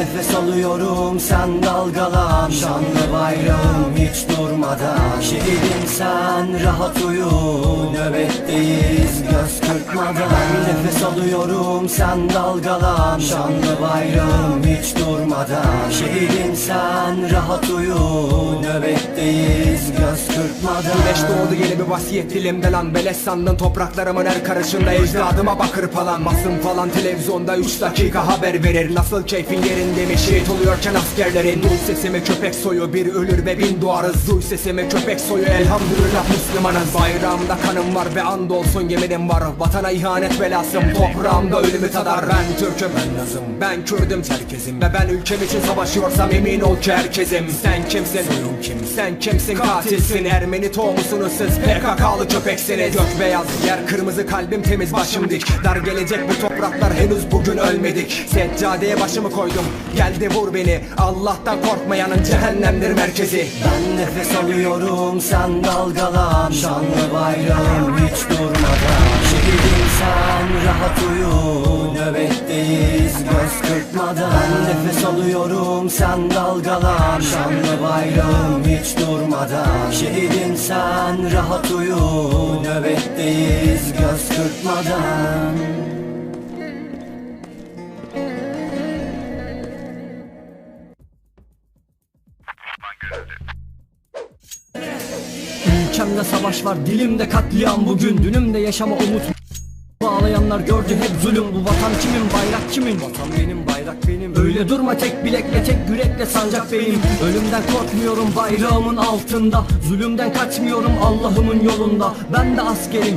nefes alıyorum sen dalgalan. Şanlı bayrağım hiç durmadan. Şehidim sen rahat uyu Nöbetteyiz göz kırpmadan. Nefes alıyorum sen dalgalan. Şanlı bayrağım hiç durmadan Şehidim sen rahat uyu Nöbetteyiz göz kırpmadan. Güneş doğdu yeni bir vasiyet dilimde lan Beleş sandın topraklarımın her karışında. Ecdadıma bakır falan. Basın falan televizyonda 3 dakika haber verir. Nasıl keyfin yerinde mi? Şehit oluyorken askerlerin Duy sesimi köpek soyu bir ölür ve bin doğarız Duy sesimi köpek soyu elhamdülillah Müslümanız. Bayrağımda kanım var ve andolsun yeminim var. Vatana ihanet belasım toprağımda ölümü tadar. Ben Türk'üm ben Lazım ben Kürdüm Çerkezim Ve ben ülkem için savaşıyorsam emin ol ki herkesim Sen kimsin? Soyun kim? Sen kimsin? Katilsin. Ermeni tohumusunuz siz PKK'lı köpeksiniz. Gök beyaz yer kırmızı kalbim temiz başım dik. Dar gelecek bu topraklar henüz bugün ölmedik. Seccadeye başımı koydum. Geldi vur beni. Allah'tan korkmayanın cehennemdir merkezi. Ben nefes alıyorum sen dalgalan. Şanlı bayrağım hiç durmadan alıyorum sen dalgalan Şanlı bayrağım hiç durmadan. Şehidim sen rahat uyu Nöbetteyiz göz kırpmadan. Ülkemde savaş var dilimde katliam bugün. Dünümde yaşama umut Bağlayanlar gördü hep zulüm. Bu vatan kimin bayrak kimin Vatan benim bayrak benim. Öyle durma tek bilekle tek yürekle sancak benim. Ölümden korkmuyorum bayrağımın altında. Zulümden kaçmıyorum Allah'ımın yolunda. Ben de askerim